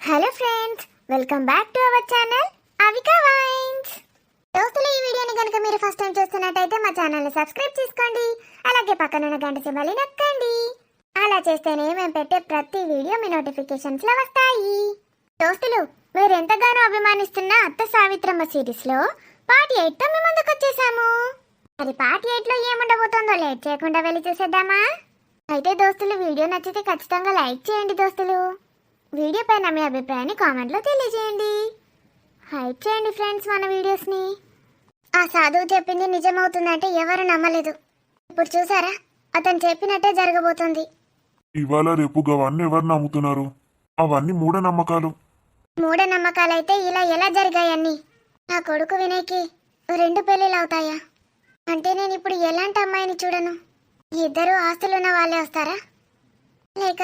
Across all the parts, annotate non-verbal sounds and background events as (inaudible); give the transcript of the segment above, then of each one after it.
Hello friends welcome back to our channel Avika Vines దోస్తులు ఈ వీడియోని కనుక మీరు ఫస్ట్ టైం చూస్తున్నట్టయితే మా ఛానల్ని సబ్స్క్రైబ్ చేసుకోండి. అలాగే పక్కనున్న గంట సింబల్ని నొక్కండి. అలా చేస్తేనే మేము పెట్టే ప్రతి వీడియో మీ నోటిఫికేషన్స్లో వస్తాయి. దోస్తులు మీరు ఎంతగానో అభిమానిస్తున్న అత్త సావిత్రమ్మ సిరీస్లో పార్ట్ ఎయిట్తో మీ ముందుకు వచ్చేసాము. మరి పార్ట్ ఎయిట్లో ఏముండబోతుందో లేట్ చేయకుండా వెళ్ళి చూసేద్దామా? అయితే దోస్తులు వీడియో నచ్చితే ఖచ్చితంగా లైక్ చేయండి దోస్తులు. వీడియో పైన మీ అభిప్రాయాన్ని కామెంట్లో తెలియజేయండి. హైప్ చేయండి ఫ్రెండ్స్ మన వీడియోస్ని. ఆ సాధువు చెప్పింది నిజమవుతుందంటే ఎవరు నమ్మలేదు. ఇప్పుడు చూసారా? అతను చెప్పినట్టే జరగబోతుంది. ఇవాళ రేపు అవన్నీ ఎవరు నమ్ముతున్నారు? అవన్నీ మూఢనమ్మకాలు. మూఢనమ్మకాలైతే ఇలా ఎలా జరిగాయన్ని నా కొడుకు వినయ్కి రెండు పెళ్ళిళ్ళు అవుతాయా? అంటే నేను ఇప్పుడు ఎలాంటి అమ్మాయిని చూడను? ఇద్దరు ఆస్తులున్న వాళ్ళే వస్తారా? లేక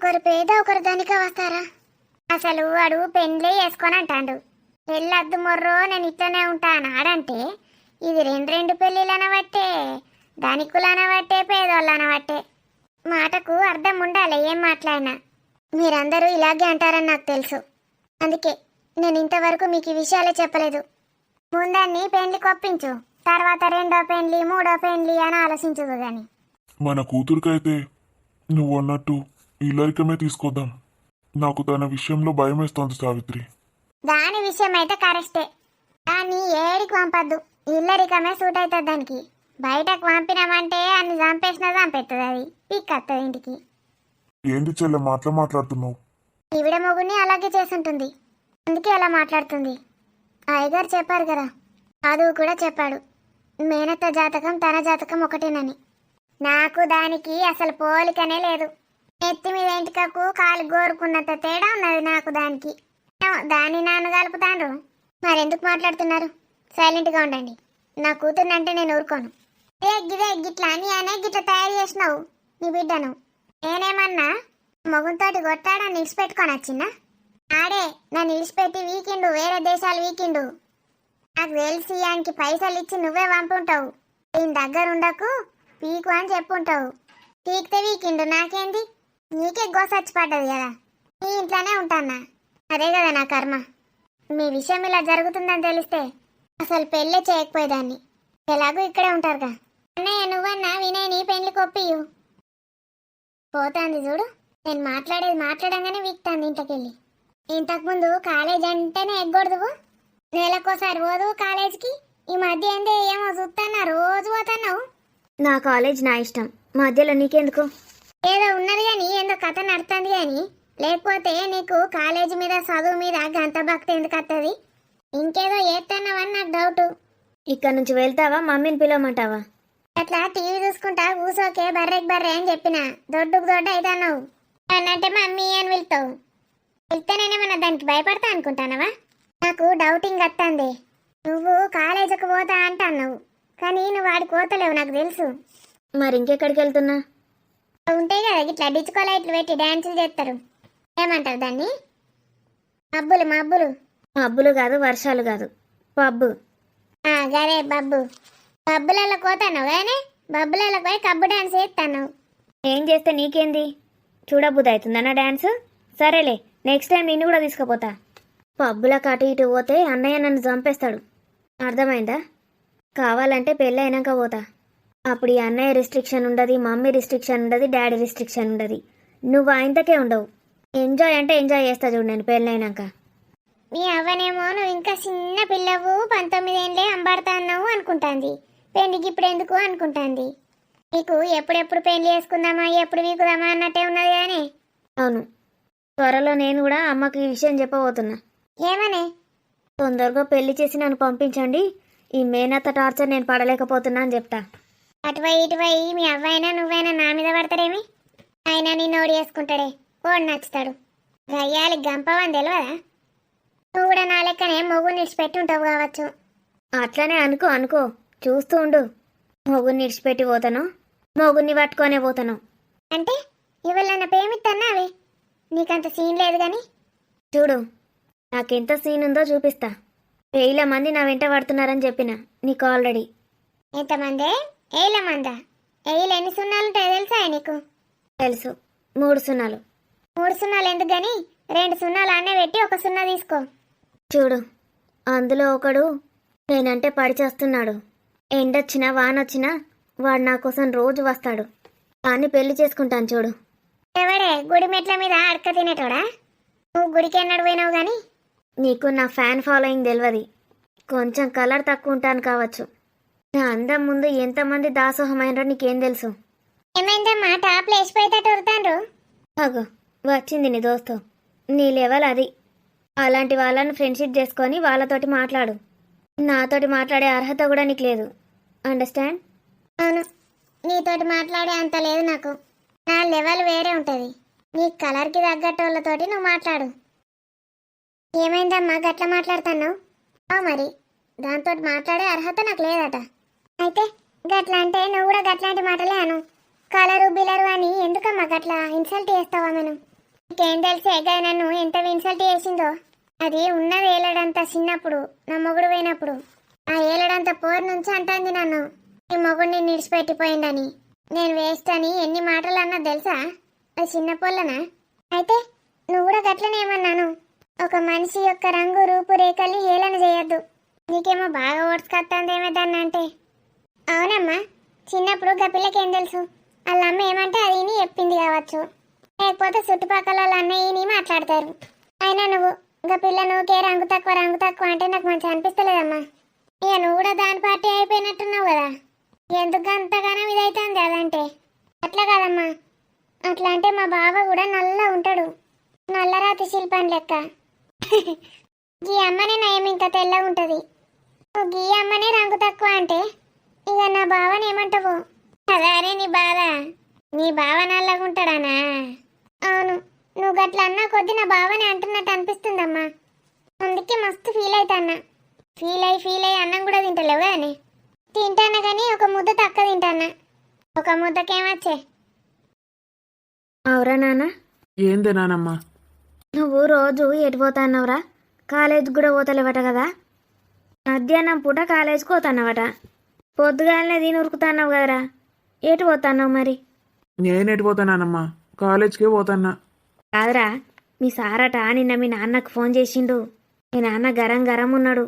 ఒకరు పేద ఒకరు ధనిక వస్తారా? అసలు వాడు పెండ్లే వేసుకొని అంటాడు పెళ్ళద్దు మొర్రో నేను ఇట్లనే ఉంటా అన్నాడంటే ఇది రెండు రెండు పెళ్ళిళ్ళు అనబట్టే ధనికులు అనబట్టే పేదోళ్ళు అనబట్టే మాటకు అర్థం ఉండాలి ఏం మాట్లాడినా. మీరందరూ ఇలాగే అంటారని నాకు తెలుసు. అందుకే నేను ఇంతవరకు మీకు ఈ విషయాలే చెప్పలేదు. ముందన్ని పెండ్లి కొప్పించు. తర్వాత రెండో పెండ్లి మూడో పెండ్లి అని ఆలోచించదు గాని. మన కూతురికైతే నువ్వు అన్నట్టు ఇల్లరికమే తీసుకొద్దాం. నాకు తన విషయంలో భయమేస్తోంది సావిత్రి. దాని విషయం అయితే కరెక్టే. దాన్ని ఏడికి పంపద్దు. ఇల్లరికమే సూట్ అవుతుంది దానికి. బయటకు పంపినామంటే అన్ని చంపేసినా చంపెత్తది అది. పిక్కత్తది ఇంటికి. ఏంటి చెల్లె మాటలు మాట్లాడుతున్నావు? ఈవిడ మొగుని అలాగే చేసుంటుంది. అందుకే అలా మాట్లాడుతుంది. అయ్యగారు చెప్పారు కదా. చదువు కూడా చెప్పాడు. మేనత్త జాతకం తన జాతకం ఒకటేనని. నాకు దానికి అసలు పోలికనే లేదు. ఎత్తి మీద ఎంటికకు కాలు గోరుకున్నంత తేడా ఉన్నది నాకు దానికి. దాన్ని నాన్న కలుపుతాండ్రు. మరెందుకు మాట్లాడుతున్నారు? సైలెంట్గా ఉండండి. నా కూతుర్నంటే నేను ఊరుకోను. ఏ గిదే గిట్లా అని అనే గిట్ల తయారు చేసినావు నీ బిడ్డను. నేనేమన్నా మొగుంతోటి కొట్టాడని నిలిచిపెట్టుకొని వచ్చిందా ఆడే నన్ను నిలిచిపెట్టి వీకిండు వేరే దేశాలు వీకిండు. నాకు తెలిసి ఆయనకి పైసలు ఇచ్చి నువ్వే పంపుంటావు. దీని దగ్గర ఉండకు పీకు అని చెప్పుంటావు. పీకితే వీకిండు నాకేంది? నీకే గోసచ్చి పడ్డది కదా. నీ ఇంట్లోనే ఉంటానా? అదే కదా నా కర్మ. మీ విషయం ఇలా జరుగుతుందని తెలిస్తే అసలు పెళ్ళే చేయకపోయేదాన్ని. ఎలాగో ఇక్కడే ఉంటారుగా. అన్నయ్య నువ్వన్నా వినయ్ నీ పెళ్ళి కొప్పియు పోతాంది చూడు. నేను మాట్లాడేది మాట్లాడంగానే వీక్తాంది ఇంతకెళ్ళి ఇంతకుముందు కాలేజ్ అంటేనే ఎగ్గొడదు నెలకోసారి పోదు కాలేజ్కి. ఈ మధ్య ఏందే ఏమో చూస్తానా రోజు పోతున్నావు. నా కాలేజ్ నా ఇష్టం. మధ్యలో నీకెందుకు? ఏదో ఉన్నది కానీ ఏందో కథ నడుతుంది కానీ లేకపోతే నీకు కాలేజీ మీద చదువు మీద గంత భక్తి ఎందుకు వస్తుంది ఇంకేదో ఏత్తన్నావని నాకు డౌట్ ఇక్కడ నుంచి వెళ్తావా? మమ్మీని పిలవమంటావా? అట్లా టీవీ చూసుకుంటా కూసోకే బర్రెకి బర్రె అని చెప్పిన. దొడ్డుకు దొడ్డ అవుతున్నావు అన్నంటే మమ్మీ అని వెళ్తావు వెళ్తేనేమన్నా దానికి భయపడతా అనుకుంటానవా? నాకు డౌటింగ్ వస్తుంది నువ్వు కాలేజీకి పోతా అంటున్నావు. కానీ నువ్వు వాడికి పోతలేవు నాకు తెలుసు. మరి ఇంకెక్కడికి వెళ్తున్నా? ఉంటాయి కదా ఇట్లా డిస్కో లైట్లు పెట్టి డ్యాన్సులు చేస్తారు. ఏమంటారు దాన్ని? మబ్బులు మబ్బులు. మబ్బులు కాదు వర్షాలు కాదు. పబ్బు. గరే బబ్బు. బబ్బులలో పోతాను కానీ బబ్బులలో పోయి కబ్బు డ్యాన్స్ చేస్తాను ఏం చేస్తే నీకేంది? చూడబుద్ధి అవుతుందన్న డ్యాన్స్ సరేలే నెక్స్ట్ టైం నిన్ను కూడా తీసుకుపోతా. పబ్బులకు అటు ఇటు పోతే అన్నయ్య నన్ను చంపేస్తాడు. అర్థమైందా? కావాలంటే పెళ్ళి అయినాక పోతా. అప్పుడు ఈ అన్నయ్య రిస్ట్రిక్షన్ ఉండదు మమ్మీ రిస్ట్రిక్షన్ ఉండదు డాడీ రిస్ట్రిక్షన్ ఉండదు. నువ్వు ఆయనతోకే ఉండవు. ఎంజాయ్ అంటే ఎంజాయ్ చేస్తా చూడు నేను పెళ్ళైనాక. మీ అవ్వనేమో నువ్వు ఇంకా చిన్న పిల్లవు పంతొమ్మిది ఏళ్ళే అంబాడుతా అన్నావు అనుకుంటాంది. పెళ్ళికి ఇప్పుడు ఎందుకు అనుకుంటాంది? నీకు ఎప్పుడెప్పుడు పెళ్ళి చేసుకుందామా ఎప్పుడు వీకుదామా అన్నట్టే ఉన్నది కానీ అవును. త్వరలో నేను కూడా అమ్మకి ఈ విషయం చెప్పబోతున్నా. ఏమనే? తొందరగా పెళ్ళి చేసి నన్ను పంపించండి. ఈ మేనత్త టార్చర్ నేను పడలేకపోతున్నా అని చెప్తా. అటువై ఇటువై మీ అవ్వైనా నువ్వైనా నా మీద పడతారేమి? ఆయన నిన్ను ఓడి చేసుకుంటాడే? ఓడి నచ్చుతాడు. గయ్యాలి గంపవని తెలియదా నువ్వు కూడా నా లెక్కనే మొగ్గు నిడిచిపెట్టి ఉంటావు కావచ్చు. అట్లనే అనుకో అనుకో. చూస్తూ ఉండు. మొగుని నిడిచిపెట్టి పోతాను. మొగుని పట్టుకొనే పోతాను. అంటే ఇవాళ ప్రేమిత్తన్నావే? నీకంత సీన్ లేదు కానీ చూడు నాకెంత సీన్ ఉందో చూపిస్తా. వేల మంది నా వెంట పడుతున్నారని చెప్పిన నీకు ఆల్రెడీ. ఎంతమందే? ఏళ్ళ మందా? ఏళ్ళు ఎన్ని సున్నాలు ఉంటాయో తెలుసా నీకు? తెలుసు. మూడు సున్నాలు. మూడు సున్నాలు ఎందుకు కానీ రెండు సున్నాలు అన్నే పెట్టి ఒక సున్నా తీసుకో. చూడు అందులో ఒకడు నేనంటే పడి చేస్తున్నాడు. ఎండొచ్చినా వానొచ్చినా వాడు నా కోసం రోజు వస్తాడు. కానీ పెళ్ళి చేసుకుంటాను చూడు. ఎవడే? గుడి మెట్ల మీద అడక తినేటోడా? నువ్వు గుడికి ఎన్నడు పోయినావు గాని? నీకు నా ఫ్యాన్ ఫాలోయింగ్ తెలియదు కొంచెం కలర్ తక్కువ ఉంటాను కావచ్చు. నా అందం ముందు ఎంతమంది దాసోహమైనరో నీకేం తెలుసు? ఏమైందమ్మా టాప్ లేచిపోయేటట్టు ఉరుతాండ్రు. అగో వచ్చింది నీ దోస్తు. నీ లెవెల్ అది. అలాంటి వాళ్ళని ఫ్రెండ్షిప్ చేసుకొని వాళ్ళతోటి మాట్లాడు. నాతోటి మాట్లాడే అర్హత కూడా నీకు లేదు. అండర్స్టాండ్? అవును. నీతోటి మాట్లాడే అంత లేదు నాకు. నా లెవెల్ వేరే ఉంటుంది. నీ కలర్కి తగ్గట్టు వాళ్ళతోటి నువ్వు మాట్లాడు. ఏమైందమ్మా? గట్ల మాట్లాడుతున్నావు? మరి దాంతో మాట్లాడే అర్హత నాకు లేదట. అయితే గట్ల అంటే నువ్వు కూడా గట్లాంటి మాటలే అను. కలరు బిలరు అని ఎందుకమ్మా గట్లా ఇన్సల్ట్ చేస్తావా మనం నీకేం తెలిసే నన్ను ఎంత ఇన్సల్ట్ చేసిందో? అది ఉన్నది ఏలడంత చిన్నప్పుడు నా మొగుడు పోయినప్పుడు. ఆ ఏలడంత పోరు నుంచి అంటుంది నన్ను. ఈ మొగుడిని నిడిచిపెట్టిపోయిందని. నేను వేస్ట్ అని ఎన్ని మాటలు అన్నా తెలుసా? అది చిన్న పొల్లనా? అయితే నువ్వు కూడా గట్లనేమన్నాను ఒక మనిషి యొక్క రంగు రూపురేఖల్ని హేళన చేయొద్దు. నీకేమో బాగా ఓడ్చుకొస్తుందేమో దాన్ని అంటే అవునమ్మా. చిన్నప్పుడు గా పిల్లకి ఏం తెలుసు? వాళ్ళ అమ్మ ఏమంటే అది విని చెప్పింది కావచ్చు. లేకపోతే చుట్టుపక్కల వాళ్ళ అన్నయ్యని మాట్లాడతారు. అయినా నువ్వు గా పిల్ల నువ్వుకే రంగు తక్కువ రంగు తక్కువ అంటే నాకు మంచిగా అనిపిస్తలేదమ్మా. ఇక నువ్వు కూడా దాని పార్టీ అయిపోయినట్టున్నావు కదా. ఎందుకు అంతగానో ఇదైతుంది అదంటే? అట్లా కాదమ్మా. అట్లా అంటే మా బావ కూడా నల్ల ఉంటాడు. నల్లరాతి శిల్పం లెక్క. (laughs) గీ అమ్మనే నయం ఇంకా తెల్లగా ఉంటుంది. గీ అమ్మనే రంగు తక్కువ అంటే ఇక నా బావని ఏమంటావు? అదారే నీ బాధ నీ బావ నల్లగా ఉంటాడానా? అవును. నువ్వు గట్ల అన్నా కొద్ది నా బావని అంటున్నట్టు అనిపిస్తుందమ్మా. అందుకే మస్తు ఫీల్ అవుతాన్నా ఫీల్ అయ్యి ఫీల్ అయ్యి అన్నం కూడా తింటలేవు కానీ తింటానా కానీ ఒక ముద్ద తక్కువ తింటానా? ఒక ముద్దకేమచ్చే అవురా నాన్న. ఏంది నానమ్మా? నువ్వు రోజు ఎటు పోతాన్నవరా కాలేజీకి కూడా పోతలేవట కదా? మధ్యాహ్నం పూట కాలేజీకి పోతాన్నవట పొద్దుగాలనే దీని ఉరుకుతాన్నావు కదరా. ఎటు పోతాన్నావు మరి? నేను ఎటు పోతానానమ్మా? కాలేజ్కే పోతాన్నా. కాదురా మీ సారట నిన్న మీ నాన్నకు ఫోన్ చేసిండు. మీ నాన్న గరం గరం ఉన్నాడు.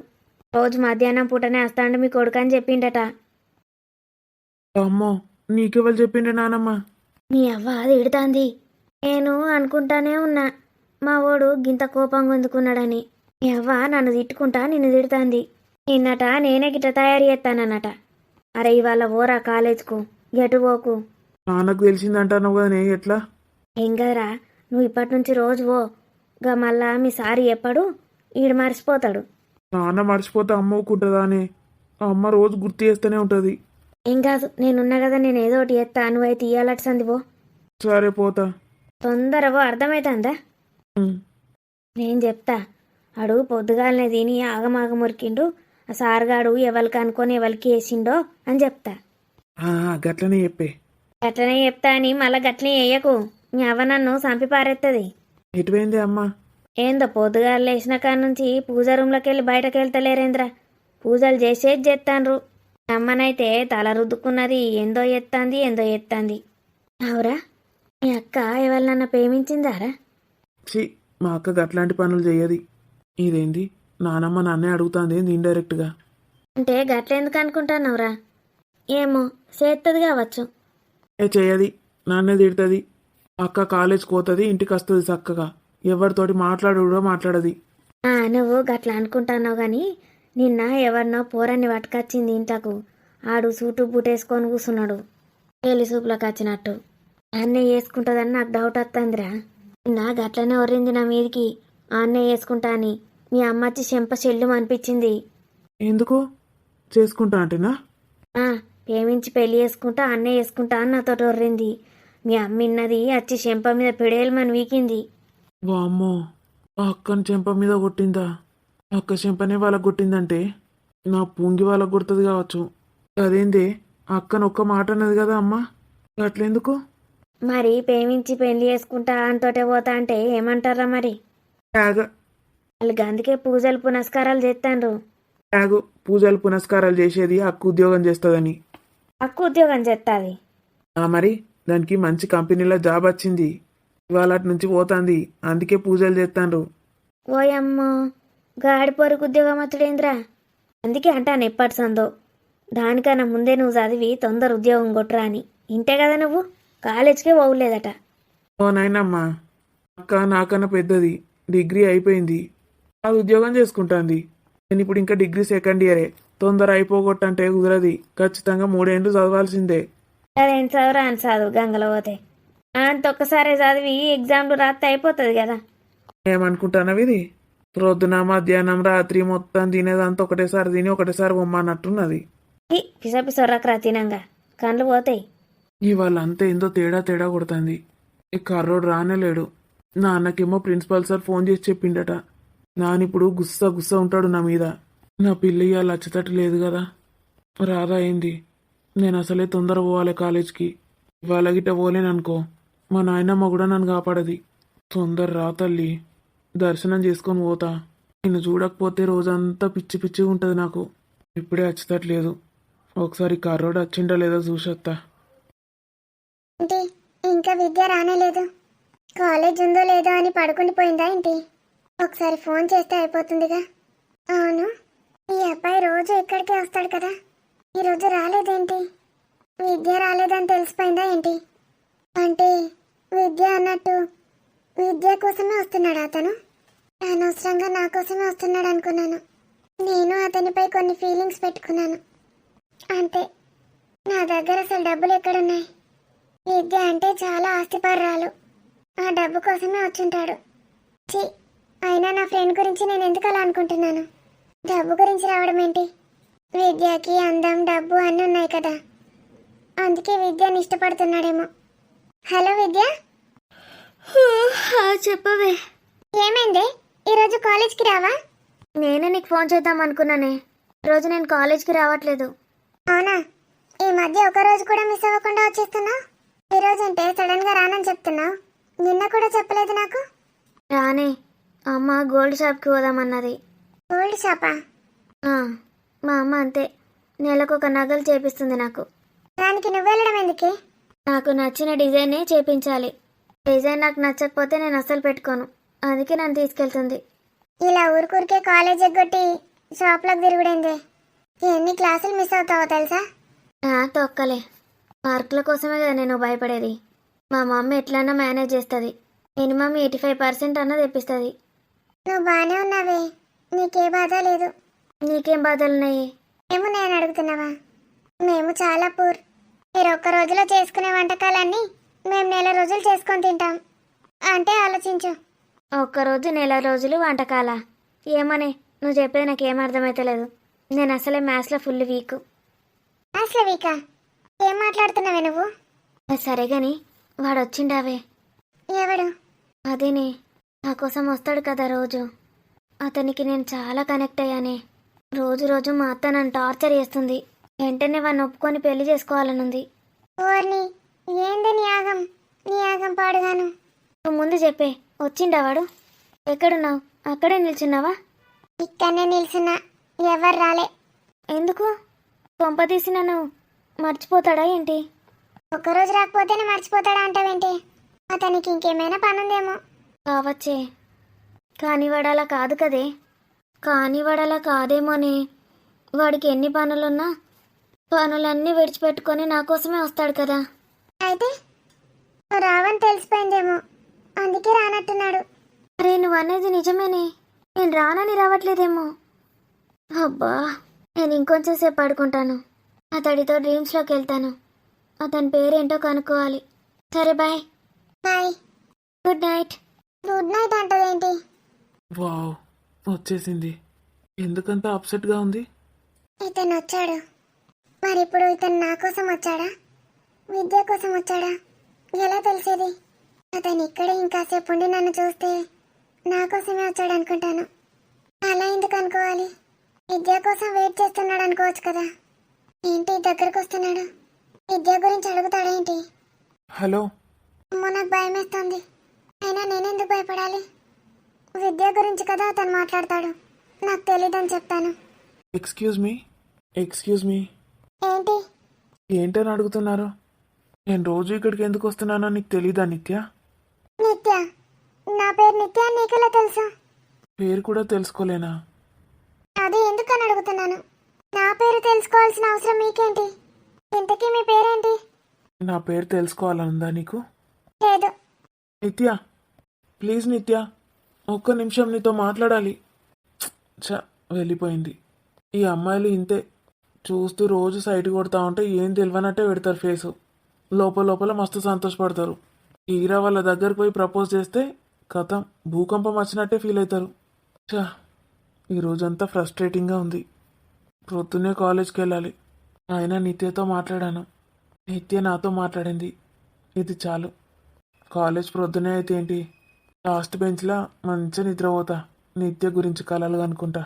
రోజు మధ్యాహ్నం పూటనే వస్తాడు మీ కొడుకు అని చెప్పిండట. అమ్మో నీకెవరు చెప్పిండే నానమ్మా? మీ అవ్వ తిడుతాంది నేను అనుకుంటానే ఉన్నా మా ఓడు గింత కోపంగా అందుకున్నాడని మీ అవ్వ నన్ను తిట్టుకుంటా నిన్ను తిడుతాంది. నిన్నట నేనే గిట్ట తయారు చేస్తానన్నట. అరే ఇవాళ ఓరా కాలేజ్కు ఎటు పోకు? నాన్నకు తెలిసిందంటాను కదనే ఎట్లా? ఏం కదరా నువ్వు ఇప్పటి నుంచి రోజు పో. గా మళ్ళా మీ సారి చెప్పాడు ఈడు మర్చిపోతాడు. నాన్న మర్చిపోతే అమ్మ ఊకుంటుందా అని ఆ అమ్మ రోజు గుర్తు చేస్తూనే ఉంటుంది. ఏం కాదు నేనున్నా కదా నేను ఏదో ఒకటి చేస్తా నువ్వైతే ఇయ్యాలట సంది పో. సరే పోతా. తొందర పో అర్థమవుతుందా ఉమ్. నేను చెప్తా అడు పొద్దుగాలనే తిని ఆగమాగ మురికిండు సారుగాడు ఎవరికి అనుకొని ఎవరికి వేసిండో అని చెప్తా. ఆ, గట్లనే చెప్పే. గట్లనే చెప్తా అని మళ్ళా గట్లనే వేయకు. మీ అవ్వ నన్ను సంపి పారెత్తది. ఎటుపోయింది అమ్మ? ఏందో పొద్దుగాల లేచిన కాడ నుంచి పూజ రూమ్లోకి వెళ్ళి బయటకు వెళ్తలేరేంద్ర. పూజలు చేసేది చేస్తాన్రు అమ్మనైతే తల రుద్దుకున్నది ఏందో ఎత్తాంది ఏందో ఎత్తాంది. అవురా మీ అక్క ఎవరినన్నా ప్రేమించిందారా? ఛీ మా అక్క గట్లాంటి పనులు చెయ్యది ఇదేంది? నానమ్మ నన్నే అడుగుతాంది ఏంది ఇండైరెక్ట్గా అంటే గట్లెందుకు అనుకుంటున్నావురా ఏమో చేత్తది కావచ్చు ఏ చెయ్యది నన్నే తిడుతుంది. అక్క కాలేజ్కి పోతుంది ఇంటికి వస్తుంది చక్కగా. ఎవరితోటి మాట్లాడు కూడా మాట్లాడది. ఆ, నువ్వు గట్ల అనుకుంటున్నావు కానీ నిన్న ఎవరినో పోరాన్ని పట్టుకొచ్చింది ఇంట్లకు. ఆడు సూటు బూటేసుకొని కూర్చున్నాడు పెళ్ళి సూపులోకి వచ్చినట్టు అన్నయ్య వేసుకుంటుందని నాకు డౌట్ వస్తుందిరా నిన్న గట్లనే ఒర్రింది నా మీదికి. ఆ అన్నయ్య వేసుకుంటా అని. మీ అమ్మచ్చి చెంప చెల్లు అనిపించింది. ఎందుకు? చేసుకుంటా అంటేనా? ప్రేమించి పెళ్ళి చేసుకుంటా అన్నయ్య వేసుకుంటా అని నాతో ఒర్రింది మీ అమ్మిన్నది వచ్చి చెంప మీద పిడేలమని వీకింది. వామ్మో ఆ అక్కని చెంప మీద కొట్టిందా? అక్క చెంపనే వాళ్ళకు కొట్టిందంటే? నా పొంగి వాళ్ళకు కొడుతుంది కావచ్చు. అదేందే అక్కను ఒక్క మాట అన్నది కదా అమ్మా? అట్లెందుకు? మరి ప్రేమించి పెళ్ళి చేసుకుంటా అంతోటే పోతా అంటే ఏమంటారా మరి? వాళ్ళకి అందుకే పూజలు పునస్కారాలు చేస్తాండ్రు. ట్యాగు పూజలు పునస్కారాలు చేసేది అక్క ఉద్యోగం చేస్తుందని. అక్కు ఉద్యోగం చేస్తుంది. మరి దానికి మంచి కంపెనీలో జాబ్ వచ్చింది. ఇవాళ అటు నుంచి పోతాంది. అందుకే పూజలు చేస్తాండ్రు. ఓయమ్మో గాడి పొరకు ఉద్యోగం వచ్చుడేంద్రా? అందుకే అంటాను ఎప్పటి సందో. దానికన్నా ముందే నువ్వు చదివి తొందర ఉద్యోగం కొట్టురా అని. ఇంతే కదా నువ్వు? కాలేజ్కే పోవలేదట. ఓ నాయనమ్మా అక్క నాకన్నా పెద్దది. డిగ్రీ అయిపోయింది. అది ఉద్యోగం చేసుకుంటాంది. నేను ఇప్పుడు ఇంకా డిగ్రీ సెకండ్ ఇయరే తొందర అయిపోగొట్టంటే కుదరది. ఖచ్చితంగా మూడేండ్లు చదవాల్సిందే. అదేం చదువురా అని చదువు గంగలో పోతే. అంత ఒక్కసారి చదివి ఎగ్జామ్లు రాస్తే అయిపోతుంది కదా. ఏమనుకుంటున్నావు ఇది? ప్రొద్దున మధ్యాహ్నం రాత్రి మొత్తం తినేదంతా ఒకటేసారి తిని ఒకటేసారి బొమ్మన్నట్టున్నది. పిస పిస రకరా తినంగా. కళ్ళు పోతాయి. ఇవాళ అంతా ఏందో తేడా తేడా కొడుతుంది. ఈ కర్రోడు రానేలేడు నాన్నకేమో ప్రిన్సిపల్ సార్ ఫోన్ చేసి చెప్పిండట. నానిప్పుడు గుస్సా గుస్స ఉంటాడు నా మీద. నా పిల్లయ్య ఇవాళ లేదు కదా. రాదా అయింది నేను అసలే తొందర పోవాలి కాలేజ్కి. ఇవాళ గిట్ట పోలేననుకో మా నాయనమ్మ కూడా నన్ను కాపాడది. తొందర రా తల్లి. దర్శనం చేసుకొని పోతా. నిన్ను చూడకపోతే రోజంతా పిచ్చి పిచ్చిగా ఉంటుంది నాకు. ఇప్పుడే వచ్చేటట్లేదు ఒకసారి కర్రోడు వచ్చిండో లేదో చూసొత్తా. ఇంకా విద్య రానేలేదు. కాలేజ్ ఉందో లేదో అని పడుకుండిపోయిందా ఏంటి? ఒకసారి ఫోన్ చేస్తే అయిపోతుందిగా. అవును. ఈ అబ్బాయి రోజు ఇక్కడికే వస్తాడు కదా. ఈరోజు రాలేదేంటి? విద్య రాలేదని తెలిసిపోయిందా ఏంటి? అంటే విద్య అన్నట్టు విద్య కోసమే వస్తున్నాడు అతను. అనవసరంగా నా కోసమే వస్తున్నాడు అనుకున్నాను. నేను అతనిపై కొన్ని ఫీలింగ్స్ పెట్టుకున్నాను. అంతే. నా దగ్గర అసలు డబ్బులు ఎక్కడున్నాయి? విద్య అంటే చాలా ఆస్తిపర్రాలు. ఆ డబ్బు కోసమే వచ్చుంటాడు. చీ అయినా నా ఫ్రెండ్ గురించి నేను ఎందుకు అలా అనుకుంటున్నాను? డబ్బు గురించి రావడం ఏంటి? విద్యకి అందం డబ్బు అన్నీ ఉన్నాయి కదా. అందుకే విద్యని ఇష్టపడుతున్నాడేమో. హలో విద్య? చెప్పవే. ఏమైంది? ఈరోజు కాలేజ్కి రావా? నేనే నీకు ఫోన్ చేద్దాం అనుకున్నానే. రోజు నేను కాలేజ్కి రావట్లేదు. అవునా? ఈ మధ్య ఒక రోజు కూడా మిస్ అవ్వకుండా వచ్చేస్తున్నావు? ఈ రోజు అంటే సడన్గా రానని చెప్తున్నావు. నిన్న కూడా చెప్పలేదు నాకు? రానే. అమ్మ గోల్డ్ షాప్కి పోదామన్నది. గోల్డ్ షాపా? ఆ, మా అమ్మ అంతే. నెలకు ఒక నగలు చేపిస్తుంది నాకు. దానికి నువ్వు వెళ్ళడం ఎందుకే? నాకు నచ్చిన డిజైనే చేపించాలి. డిజైన్ నాకు నచ్చకపోతే నేను అస్సలు పెట్టుకోను. అందుకే నన్ను తీసుకెళ్తుంది. ఇలా ఊరికూరికే కాలేజ్ ఎగ్గొట్టి షాప్లోకి తిరుగుడైందే? ఎన్ని క్లాసులు మిస్ అవుతావో తెలుసా? ఆ, తొక్కలే మార్కుల కోసమే కదా నేను భయపడేది. మా మమ్మీ ఎట్లన్నా మేనేజ్ చేస్తుంది. మినిమం ఎయిటీ ఫైవ్ పర్సెంట్ అన్న తెప్పిస్తుంది. నువ్వు బాగానే ఉన్నావే. నీకే బాధ లేదు. నీకేం బాధలున్నాయి ఏమో నేను అడుగుతున్నావా? మేము చాలా పూర్. మీరు ఒక్క రోజులో చేసుకునే వంటకాలన్నీ మేము నెల రోజులు చేసుకొని తింటాం. అంటే ఆలోచించు. ఒక్కరోజు నెల రోజులు వంటకాల? ఏమని నువ్వు చెప్పేది నాకు అర్థమైతలేదు నేను అసలే మ్యాథ్స్లో ఫుల్ వీక్ అసలు వీక ఏం మాట్లాడుతున్నావే నువ్వు? సరే గాని వాడు వచ్చిండావే ఎవడు? అదేనే. నా కోసం వస్తాడు కదా రోజు. అతనికి నేను చాలా కనెక్ట్ అయ్యానే. రోజు రోజు మా అత్త నన్ను టార్చర్ చేస్తుంది. వెంటనే వాడిని ఒప్పుకొని పెళ్ళి చేసుకోవాలనుంది. ఓర్ని ఏంది నీ ఆగం? నీ ఆగం పాడుగాను. నువ్వు ముందు చెప్పే వచ్చిండా వాడు? ఎక్కడున్నావు? అక్కడే నిల్చున్నావా? ఇక్కడనే నిల్చున్నా ఎవరు రాలే. ఎందుకు? కొంప తీసి నన్ను మర్చిపోతాడా ఏంటి? ఒక్కరోజు రాకపోతేనే మర్చిపోతాడా అంటావేంటి? అతనికి ఇంకేమైనా పనుందేమో. కావచ్చే. కానీ వాడు అలా కాదు కదే. కానీ వాడు అలా కాదేమోనే. వాడికి ఎన్ని పనులున్నా పనులన్నీ విడిచిపెట్టుకొని నా కోసమే వస్తాడు కదా. అయితే రావని తెలిసిపోయిందేమో. అందుకే రానట్టున్నాడు. అరే నువ్వు అనేది నిజమేనే. నేను రానని రావట్లేదేమో. అబ్బా నేను ఇంకొంచెం సేపు పడుకుంటాను. అతడితో డ్రీమ్స్లోకి వెళ్తాను. అతని పేరేంటో కనుక్కోవాలి. సరే bye. Bye. Good night. Good night అంటదేంటి wow వచ్చేసింది. ఎందుకంత అప్సెట్గా ఉంది? ఇతను వచ్చాడు. మరి ఇప్పుడు ఇతను నా కోసం వచ్చాడా? విద్య కోసం వచ్చాడా? ఎలా తెలిసేది? అతను ఇక్కడే ఇంకాసేపు ఉండి నన్ను చూస్తే నా కోసమే వచ్చాడు అనుకుంటాను. అలా ఎందుకు అనుకోవాలి? విద్య కోసం వెయిట్ చేస్తున్నాడు అనుకోవచ్చు కదా. ఏంటి దగ్గరకు వస్తున్నాడు? విద్య గురించి అడుగుతాడేంటి? హలో. అమ్మో నాకు భయం వేస్తుంది అయినా నేనెందుకు భయపడాలి? విద్య గురించి కదా అతను మాట్లాడతాడు. నాకు తెలీదని చెప్తాను. ఎక్స్క్యూజ్ మీ ఎక్స్క్యూజ్ మీ ఏంటి? ఏంటని అడుగుతున్నారు? నేను రోజు ఇక్కడికి ఎందుకు వస్తున్నానో నీకు తెలీదా నిత్య? నిత్య? నా పేరు నిత్య నీకెలా తెలుసు? పేరు కూడా తెలుసుకోలేనా? అది ఎందుకని అడుగుతున్నాను? నా పేరు తెలుసుకోవాల్సిన అవసరం మీకేంటి? ఇంతకీ మీ పేరేంటి? నా పేరు తెలుసుకోవాలనుందా నీకు? లేదు. నిత్య? ప్లీజ్ నిత్య ఒక్క నిమిషం నీతో మాట్లాడాలి. చ వెళ్ళిపోయింది. ఈ అమ్మాయిలు ఇంతే. చూస్తూ రోజు సైట్ కొడతా ఉంటే ఏం తెలియనట్టే పెడతారు ఫేసు. లోపల లోపల మస్తు సంతోషపడతారు. ఈరా వాళ్ళ దగ్గరకు పోయి ప్రపోజ్ చేస్తే కథం భూకంపం వచ్చినట్టే ఫీల్ అవుతారు. చా ఈరోజంతా ఫ్రస్ట్రేటింగ్గా ఉంది. ప్రొద్దునే కాలేజ్కి వెళ్ళాలి. ఆయన నిత్యతో మాట్లాడాను. నిత్య నాతో మాట్లాడింది. ఇది చాలు. కాలేజ్ ప్రొద్దునే అయితే ఏంటి? లాస్ట్ బెంచ్లో మంచిగా నిద్రపోతా. నిత్య గురించి కలలు అనుకుంటా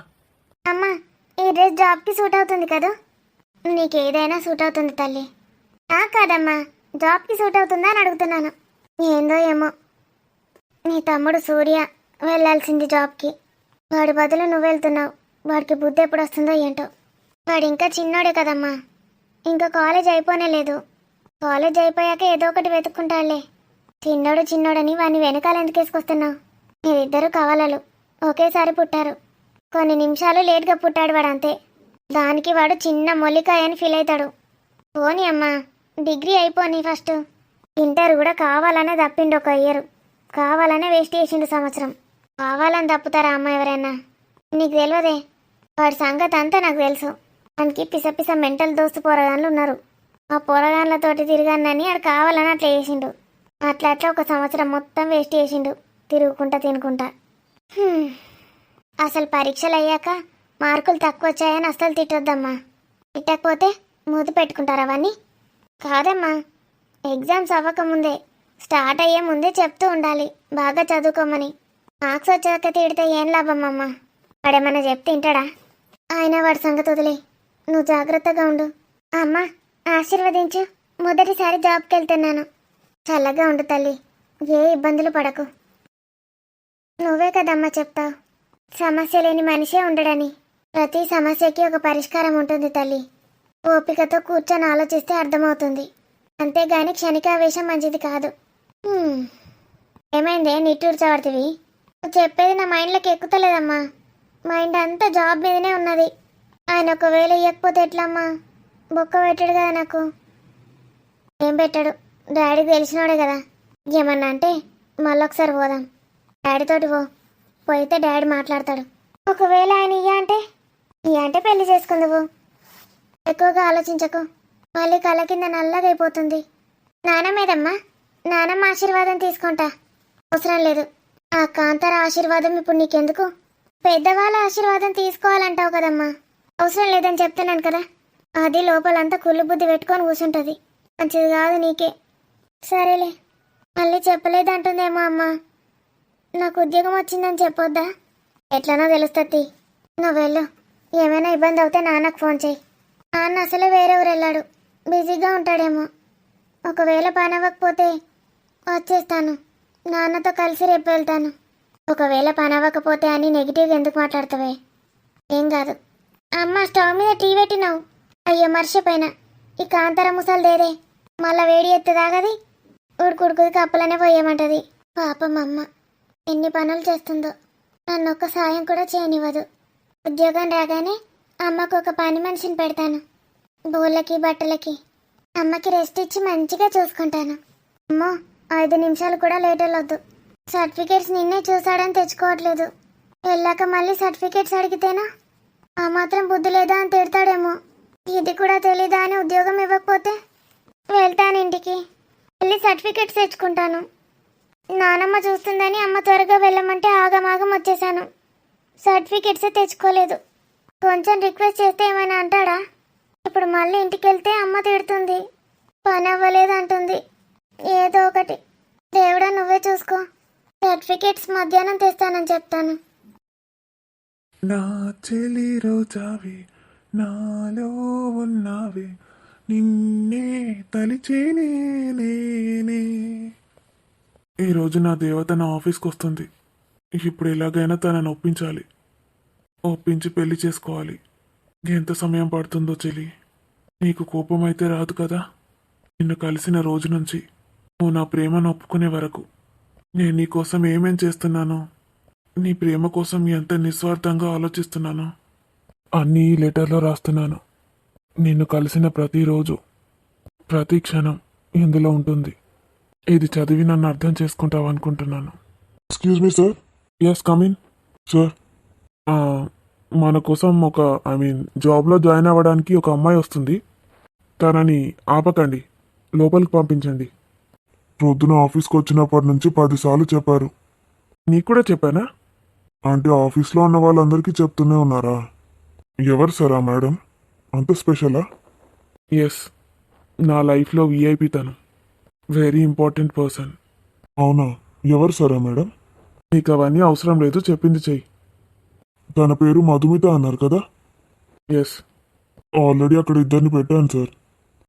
అమ్మా ఈ డ్రెస్ జాబ్కి సూట్ అవుతుంది కదా? నీకు ఏదైనా సూట్ అవుతుంది తల్లి. నా కాదమ్మా జాబ్కి సూట్ అవుతుందా అని అడుగుతున్నాను. ఏందో ఏమో. నీ తమ్ముడు సూర్య వెళ్ళాల్సింది జాబ్కి. వాడి బదులు నువ్వు వెళ్తున్నావు. వాడికి బుద్ధి ఎప్పుడు వస్తుందో ఏంటో. వాడు ఇంకా చిన్నోడే కదమ్మా. ఇంకా కాలేజ్ అయిపోనే లేదు. కాలేజ్ అయిపోయాక ఏదో ఒకటి వెతుక్కుంటాడులే. చిన్నోడు చిన్నోడని వాడిని వెనకాల ఎందుకు వేసుకొస్తున్నావు? మీరిద్దరూ కవలలు. ఒకేసారి పుట్టారు. కొన్ని నిమిషాలు లేట్గా పుట్టాడు వాడు అంతే దానికి వాడు చిన్న మొలికాయ అని ఫీల్ అవుతాడు. పోని అమ్మా డిగ్రీ అయిపోని ఫస్ట్. ఇంటర్ కూడా కావాలనే తప్పిండు ఒక ఇయర్. కావాలనే వేస్ట్ చేసిండు సంవత్సరం. కావాలని తప్పుతారా అమ్మ ఎవరైనా? నీకు తెలియదే. వాడి సంగతి అంతా నాకు తెలుసు. వానికి పిస పిస మెంటల్ దోస్తు పోరగాన్లు ఉన్నారు. ఆ పోరగాన్లతోటి తిరిగానని ఆడు కావాలని అట్లా చేసిండు. అట్లా అట్లా ఒక సంవత్సరం మొత్తం వేస్ట్ చేసిండు. తిరుగుకుంటా తినుకుంటా. అసలు పరీక్షలు అయ్యాక మార్కులు తక్కువ వచ్చాయని అస్సలు తిట్టొద్దమ్మా. తిట్టకపోతే మూతి పెట్టుకుంటారు అవన్నీ? కాదమ్మా. ఎగ్జామ్స్ అవ్వకముందే స్టార్ట్ అయ్యే ముందే చెప్తూ ఉండాలి. బాగా చదువుకోమని. మార్క్స్ వచ్చాక తిడితే ఏం లాభమ్మమ్మా వాడేమన్నా చెప్తే తింటాడా ఆయన వాడి సంగతి వదిలే. నువ్వు జాగ్రత్తగా ఉండు. అమ్మా ఆశీర్వదించు. మొదటిసారి జాబ్కి వెళ్తున్నాను చల్లగా ఉండు తల్లి. ఏ ఇబ్బందులు పడకు. నువ్వే కదమ్మా చెప్తావు. సమస్య లేని మనిషే ఉండడని. ప్రతి సమస్యకి ఒక పరిష్కారం ఉంటుంది తల్లి. ఓపికతో కూర్చొని ఆలోచిస్తే అర్థమవుతుంది. అంతేగాని క్షణికావేశం మంచిది కాదు. ఏమైందే? నిట్టూరు చవర్తివి నువ్వు చెప్పేది నా మైండ్లోకి ఎక్కుతలేదమ్మా. మైండ్ అంతా జాబ్ మీదనే ఉన్నది. ఆయన ఒకవేళ ఇవ్వకపోతే ఎట్లమ్మా? బొక్క పెట్టాడు కదా నాకు. ఏం పెట్టాడు? డాడీకి తెలిసినాడే కదా. ఏమన్నా అంటే మళ్ళొకసారి పోదాం. డాడీతోటి పో. పోయితే డాడీ మాట్లాడతాడు. ఒకవేళ ఆయన ఇయ్య అంటే ఇయ్య అంటే పెళ్ళి చేసుకుందువు ఎక్కువగా ఆలోచించకు. మళ్ళీ కళ్ళ కింద నల్లగైపోతుంది నానమ్మేదమ్మా నానమ్మ ఆశీర్వాదం తీసుకుంటా. అవసరం లేదు. ఆ కాంతార ఆశీర్వాదం ఇప్పుడు నీకెందుకు? పెద్దవాళ్ళ ఆశీర్వాదం తీసుకోవాలంటావు కదమ్మా. అవసరం లేదని చెప్తున్నాను కదా. అది లోపలంతా కుళ్ళు బుద్ధి పెట్టుకొని కూర్చుంటుంది మంచిది కాదు నీకే. సరేలే. మళ్ళీ చెప్పలేదంటుందేమో అమ్మ. నాకు ఉద్యోగం వచ్చిందని చెప్పొద్దా? ఎట్లనో తెలుస్తుంది నువ్వు వెళ్ళు. ఏమైనా ఇబ్బంది అవుతే నాన్నకు ఫోన్ చేయి. నాన్న అసలే వేరే ఊరు వెళ్ళాడు బిజీగా ఉంటాడేమో. ఒకవేళ పని అవ్వకపోతే వచ్చేస్తాను. నాన్నతో కలిసి రేపు వెళ్తాను. ఒకవేళ పని అవ్వకపోతే అని నెగిటివ్ ఎందుకు మాట్లాడతావే? ఏం కాదు. అమ్మ స్టవ్ మీద టీ పెట్టినావు. అయ్యో మర్చిపోయినా. ఈ కాంతార ముసలిదేదే. మళ్ళా వేడి ఎత్తుదాగది ఉడుకుడుకుది కప్పలనే పోయేమంటది. పాపం అమ్మ. ఎన్ని పనులు చేస్తుందో. నన్ను ఒక్క సాయం కూడా చేయనివ్వదు. ఉద్యోగం రాగానే అమ్మకు ఒక పని మనిషిని పెడతాను. బోళ్ళకి బట్టలకి. అమ్మకి రెస్ట్ ఇచ్చి మంచిగా చూసుకుంటాను. అమ్మో ఐదు నిమిషాలు కూడా లేట్ వెళ్ళొద్దు. సర్టిఫికేట్స్ నిన్నే చూసాడని తెచ్చుకోవట్లేదు. వెళ్ళాక మళ్ళీ సర్టిఫికేట్స్ అడిగితేనా? ఆ మాత్రం బుద్ధి లేదా అని తిడతాడేమో. ఇది కూడా తెలీదా అని ఉద్యోగం ఇవ్వకపోతే? వెళ్తాను ఇంటికి. వెళ్ళి సర్టిఫికెట్స్ తెచ్చుకుంటాను. నానమ్మ చూస్తుందని అమ్మ త్వరగా వెళ్ళమంటే ఆగమాగం వచ్చేసాను సర్టిఫికెట్సే తెచ్చుకోలేదు. కొంచెం రిక్వెస్ట్ చేస్తే ఏమైనా అంటాడా? ఇప్పుడు మళ్ళీ ఇంటికి వెళ్తే అమ్మ తిడుతుంది. పని అవ్వలేదు అంటుంది ఏదో ఒకటి. దేవుడా నువ్వే చూసుకో. సర్టిఫికెట్స్ మధ్యాహ్నం తెస్తానని చెప్తాను. నా చెలి రోజావి నాలో ఉన్నావే. నిన్నే తలిచేనే నేనే ఈరోజు నా దేవత నా ఆఫీస్కి వస్తుంది. ఇప్పుడు ఎలాగైనా తనని ఒప్పించాలి. ఒప్పించి పెళ్ళి చేసుకోవాలి. ఎంత సమయం పడుతుందో చెలి. నీకు కోపం అయితే రాదు కదా? నిన్ను కలిసిన రోజు నుంచి నువ్వు నా ప్రేమను ఒప్పుకునే వరకు నేను నీ కోసం ఏమేం చేస్తున్నాను నీ ప్రేమ కోసం ఎంత నిస్వార్థంగా ఆలోచిస్తున్నాను అన్నీ ఈ లెటర్లో రాస్తున్నాను. నిన్ను కలిసిన ప్రతిరోజు ప్రతి క్షణం ఇందులో ఉంటుంది. ఇది చదివి నన్ను అర్థం చేసుకుంటావు అనుకుంటున్నాను. Excuse me sir yes come in sir మన కోసం ఒక ఐ మీన్ జాబ్లో జాయిన్ అవ్వడానికి ఒక అమ్మాయి వస్తుంది. తనని ఆపకండి. లోపలికి పంపించండి. ప్రొద్దున ఆఫీస్కి వచ్చినప్పటి నుంచి పదిసార్లు చెప్పారు. నీకు కూడా చెప్పానా? అంటే ఆఫీస్లో ఉన్న వాళ్ళందరికీ చెప్తూనే ఉన్నారా? ఎవరు సార్ మేడం? అంత స్పెషలా? ఎస్ నా లైఫ్లో విఐపి తను. వెరీ ఇంపార్టెంట్ పర్సన్ అవునా? ఎవరు సార్ మేడం? నీకు అవన్నీ అవసరం లేదు చెప్పింది చెయ్యి. తన పేరు మధుమిత అన్నారు కదా? ఎస్ ఆల్రెడీ అక్కడ ఇద్దరిని పెట్టాను సార్.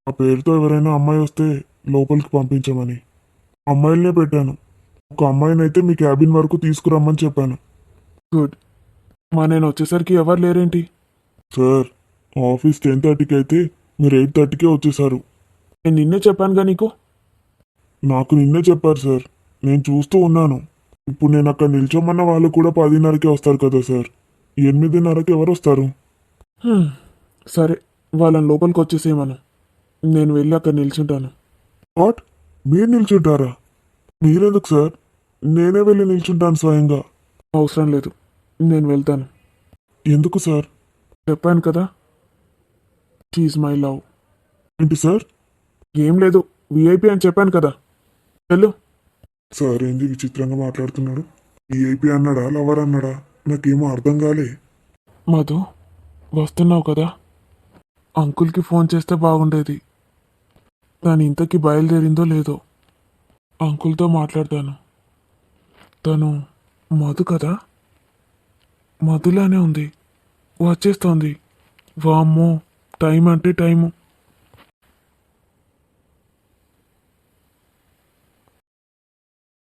ఆ పేరుతో ఎవరైనా అమ్మాయి వస్తే లోపలికి పంపించమని. అమ్మాయిలనే పెట్టాను. ఒక అమ్మాయిని అయితే మీ క్యాబిన్ వరకు తీసుకురమ్మని చెప్పాను. గుడ్ మా నేను వచ్చేసరికి ఎవరు లేరేంటి? సార్ ఆఫీస్ టెన్ థర్టీకి అయితే మీరు ఎయిట్ థర్టీకే వచ్చేసారు. నేను నిన్నే చెప్పానుగా నీకు? నాకు నిన్నే చెప్పారు సార్. నేను చూస్తూ ఉన్నాను. ఇప్పుడు నేను అక్కడ నిల్చోమన్న వాళ్ళు కూడా పదిన్నరకే వస్తారు కదా సార్. ఎనిమిదిన్నరకి ఎవరు వస్తారు. సరే వాళ్ళని లోపలికి వచ్చేసేయమను. నేను వెళ్ళి అక్కడ నిల్చుంటాను. వాట్? మీరు నిల్చుంటారా? మీరెందుకు సార్? నేనే వెళ్ళి నిల్చుంటాను స్వయంగా. అవసరం లేదు. నేను వెళ్తాను. ఎందుకు సార్? చెప్పాను కదా. షీజ్ మై లవ్ ఏంటి సార్? ఏం లేదు విఐపి అని చెప్పాను కదా. వెళ్ళు. సార్ ఏంది విచిత్రంగా మాట్లాడుతున్నాడు? ఈఐపీ అన్నాడా లవర్ అన్నాడా? నాకేమో అర్థం కాలే. మధు వస్తున్నావు కదా. అంకుల్కి ఫోన్ చేస్తే బాగుండేది. తను ఇంతకీ బయలుదేరిందో లేదో అంకుల్తో మాట్లాడతాను. తను మధు కదా? మధులానే ఉంది. వచ్చేస్తోంది. వామ్మో. టైం అంటే టైము